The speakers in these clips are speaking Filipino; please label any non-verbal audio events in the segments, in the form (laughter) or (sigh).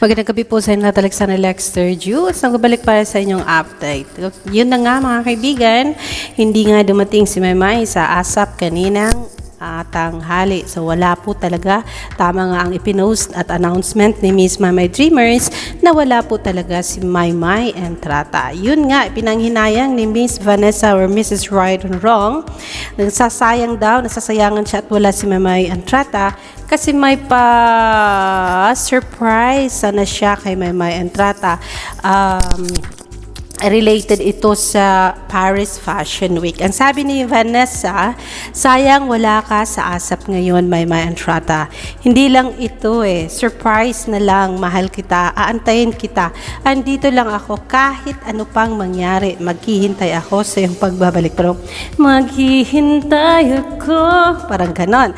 Magandang gabi po sa inyo lahat, Alexander Lexter Jules. Nagbabalik para sa inyong update. Yun na nga mga kaibigan, hindi nga dumating si Maymay sa ASAP kaninang ah, tanghali. So wala po talaga. Tama nga ang ipinost at announcement ni Miss Maymay Dreamers na wala po talaga si Maymay Entrata. Yun nga, pinanghinayang ni Miss Vanessa or Mrs. Right and Wrong. Nagsasayang daw, nasasayangan siya at wala si Maymay Entrata kasi may pa surprise sana siya kay Maymay Entrata. Um, related ito sa Paris Fashion Week. Ang sabi ni Vanessa, sayang wala ka sa ASAP ngayon, Maymay Entrata. Hindi lang ito eh, surprise na lang, mahal kita, aantayin kita. Andito lang ako kahit ano pang mangyari, maghihintay ako sa iyong pagbabalik. Pero maghihintay ako, parang ganon.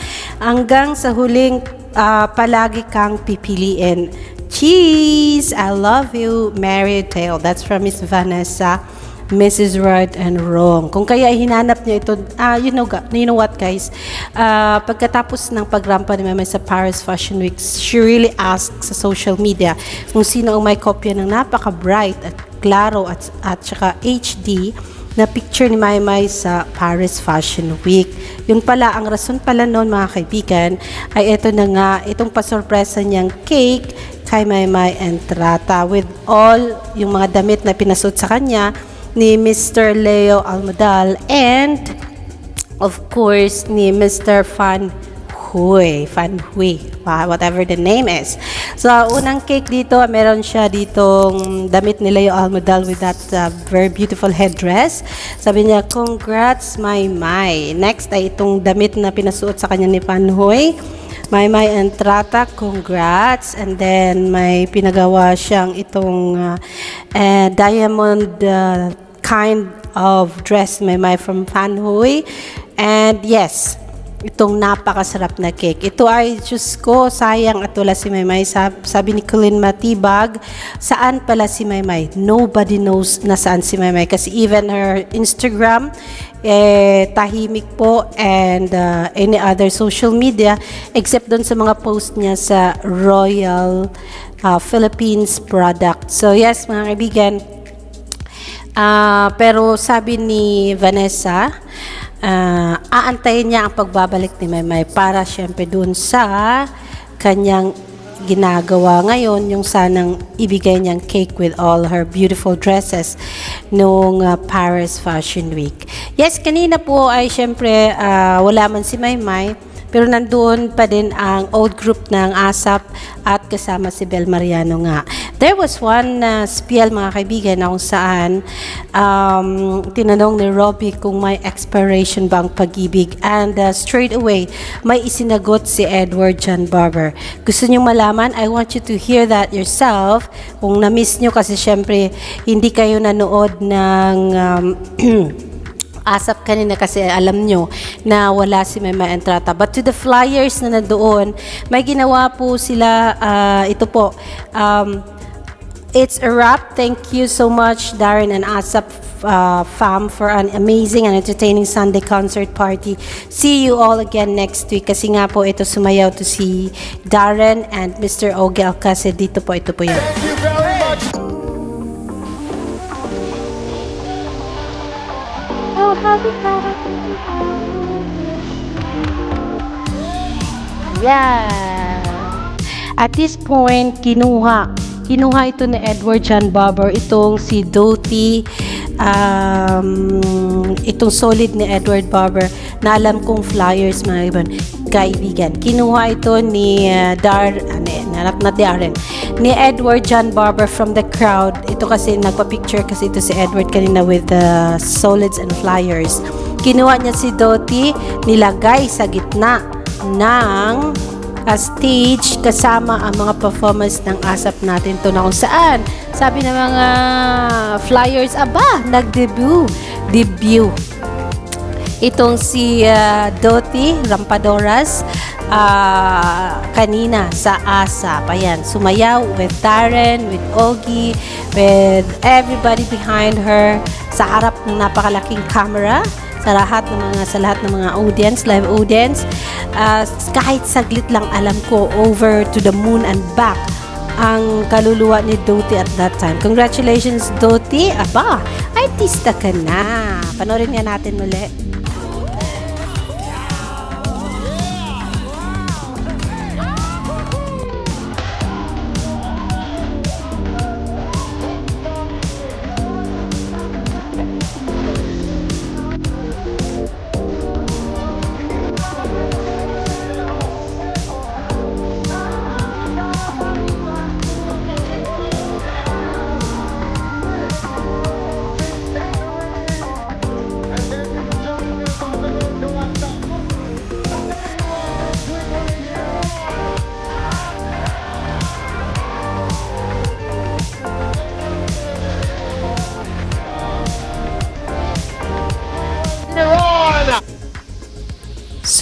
Hanggang sa huling ah, palagi kang pipiliin. Cheese! I love you, Mary Tale. That's from Miss Vanessa, Mrs. Right and Wrong. Kung kaya hinanap niya ito, ah, you know, you know what guys, Ah, pagkatapos ng pagrampa ni Mama sa Paris Fashion Week, she really asked sa social media kung sino ang may kopya ng napaka-bright at klaro at, at saka HD na picture ni Maymay sa Paris Fashion Week. Yun pala, ang rason pala noon mga kaibigan, ay ito na nga, itong pasorpresa niyang cake kay Maymay Entrata with all yung mga damit na pinasuot sa kanya ni Mr. Leo Almadal and of course ni Mr. Fan Hui, Fan Hui, wha- whatever the name is. So, unang cake dito, meron siya ditong damit ni Leo Almadal with that uh, very beautiful headdress. Sabi niya, congrats, my my. Next ay itong damit na pinasuot sa kanya ni Fan Hui. May may entrata, congrats. And then may pinagawa siyang itong uh, eh, diamond uh, kind of dress may may from Fanhoy. And yes, itong napakasarap na cake. Ito ay, Diyos ko, sayang at wala si Maymay. Sab- Sabi ni Colleen Matibag, saan pala si Maymay? Nobody knows na saan si Maymay. Kasi even her Instagram, eh, tahimik po and uh, any other social media except doon sa mga post niya sa Royal uh, Philippines product. So yes, mga kaibigan, Ah, pero sabi ni Vanessa, ah, aantayin niya ang pagbabalik ni Maymay para syempre dun sa kanyang ginagawa ngayon, yung sanang ibigay niyang cake with all her beautiful dresses nung ah, Paris Fashion Week. Yes, kanina po ay syempre ah, wala man si Maymay, pero nandoon pa din ang old group ng ASAP at kasama si Bel Mariano nga. There was one uh, spiel mga kaibigan na kung saan um, tinanong ni Robbie kung may expiration ba ang pag-ibig and uh, straight away may isinagot si Edward John Barber. Gusto niyo malaman? I want you to hear that yourself. Kung na-miss niyo kasi syempre hindi kayo nanood ng um, (clears throat) asap kanina kasi alam nyo na wala si Mema Entrata. But to the flyers na nandoon, may ginawa po sila, ah, ito po, um, it's a wrap. Thank you so much, Darren and Asap uh, fam for an amazing and entertaining Sunday concert party. See you all again next week. Kasi nga po ito sumayaw to si Darren and Mr. Oge Alcacid. Dito po, ito po yun. Thank you very much. Yeah. At this point, kinuha. Kinuha ito ni Edward John Barber. Itong si Doty. Um, itong solid ni Edward Barber na alam kong flyers mga ibon kaibigan. Kinuha ito ni uh, Dar, ano, not, not Darren, ni Edward John Barber from the crowd. Ito kasi nagpa-picture kasi ito si Edward kanina with the solids and flyers. Kinuha niya si Doty, nilagay sa gitna ng uh, stage kasama ang mga performance ng ASAP natin. To na kung saan. Sabi ng mga flyers aba nag-debut. Debut. Itong si uh, Doti Rampadoras ah, kanina sa ASAP. Ayan, sumayaw with Darren, with Ogie, with everybody behind her. Sa harap ng napakalaking camera sa lahat ng mga sa lahat ng mga audience, live audience. Ah, kahit saglit lang alam ko over to the moon and back ang kaluluwa ni Doti at that time. Congratulations, Doti! Aba, artista ka na! Panorin nga natin muli.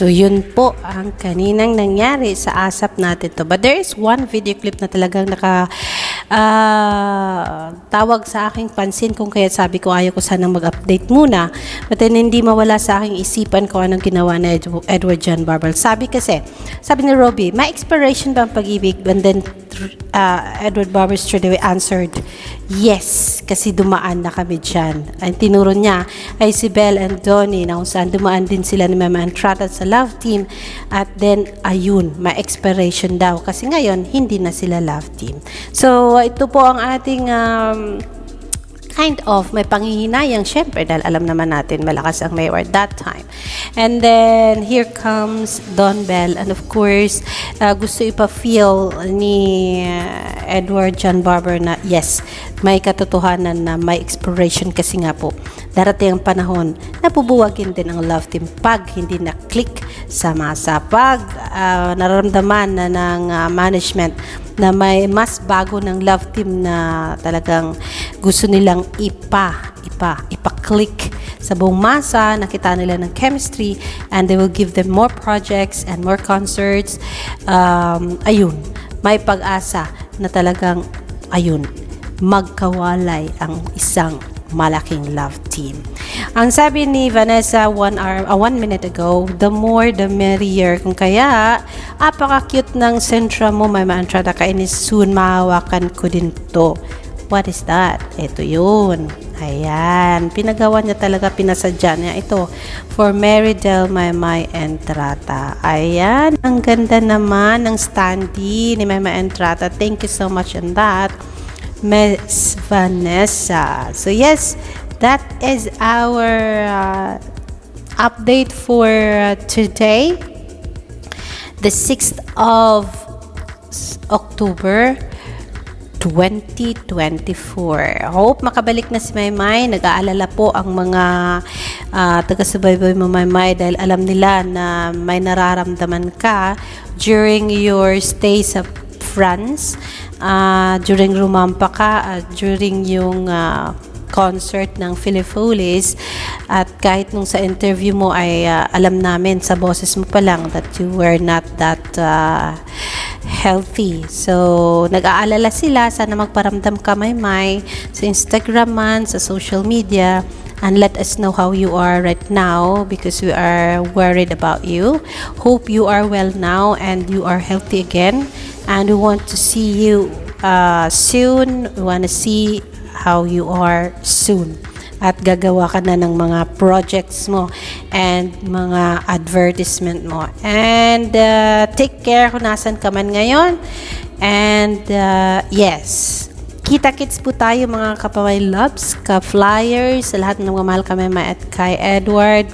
So yun po ang kaninang nangyari sa ASAP natin to. But there is one video clip na talagang naka ah, tawag sa aking pansin kung kaya sabi ko ayaw ko sana mag-update muna. But then hindi mawala sa aking isipan kung anong ginawa ni Ed- Edward John Barbel. Sabi kasi, sabi ni Robbie, may expiration ba ang pag-ibig? And then uh, Edward Barber straight away answered, yes, kasi dumaan na kami dyan. Ang tinuro niya ay si Belle and Donnie na kung saan dumaan din sila ni Mama Entrata sa love team. At then, ayun, may expiration daw. Kasi ngayon, hindi na sila love team. So, ito po ang ating um, kind of may panghihinayang syempre dahil alam naman natin malakas ang mayor that time. And then here comes Don Bell and of course uh, gusto ipa-feel ni uh, Edward John Barber na yes, may katotohanan na may expiration kasi nga po darating ang panahon na bubuwagin din ang love team pag hindi na click sa masa pag uh, nararamdaman na ng uh, management na may mas bago ng love team na talagang gusto nilang ipa, ipa, ipa-click sa buong masa, nakita nila ng chemistry, and they will give them more projects and more concerts. Um, ayun, may pag-asa na talagang, ayun, magkawalay ang isang malaking love team. Ang sabi ni Vanessa one hour, uh, one minute ago, the more the merrier. Kung kaya, apaka-cute ng sentra mo, may maantrada ka, and soon mahawakan ko din to. What is that? Ito yun. Ayan. Pinagawa niya talaga, pinasadya niya ito. For Mary Del Maymay Entrata. Ayan. Ang ganda naman ng standee ni Maymay Entrata. Thank you so much on that. Miss Vanessa. So yes, that is our uh, update for uh, today, the 6th of October 2024. Hope makabalik na si Maymay. Nag-aalala po ang mga uh, taga-subaybay mo Maymay dahil alam nila na may nararamdaman ka during your stay sa France, uh, during rumampa ka, uh, during yung uh, concert ng Philippolis at kahit nung sa interview mo ay uh, alam namin sa boses mo pa lang that you were not that uh, healthy. So, nag-aalala sila. Sana magparamdam ka, Maymay, sa Instagram man, sa social media and let us know how you are right now because we are worried about you. Hope you are well now and you are healthy again. And we want to see you uh, soon. We want to see how you are soon. At gagawa ka na ng mga projects mo and mga advertisement mo. And uh, take care kung nasan ka man ngayon. And uh, yes, Kita-kits po tayo mga kapaway loves, ka-flyers, sa lahat ng mga mahal kami ma- at kay Edward,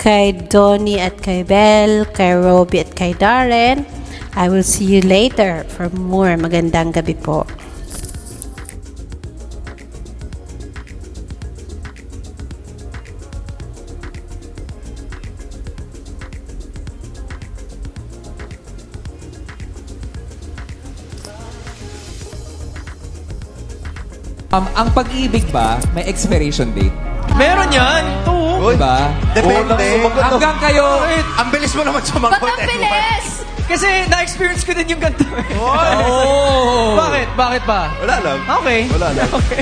kay Donnie at kay Belle, kay Robbie at kay Darren. I will see you later for more. Magandang gabi po. Um, ang pag-ibig ba, may expiration date? Meron yan. Oo. Uy, Diba? Depende. Hanggang kayo, Ang bilis mo naman sumagot. Ba't ang bilis? Kasi na-experience ko din yung ganito. eh. oh, (laughs) Bakit? Bakit ba? Wala lang. Okay. Wala lang. (laughs) Okay.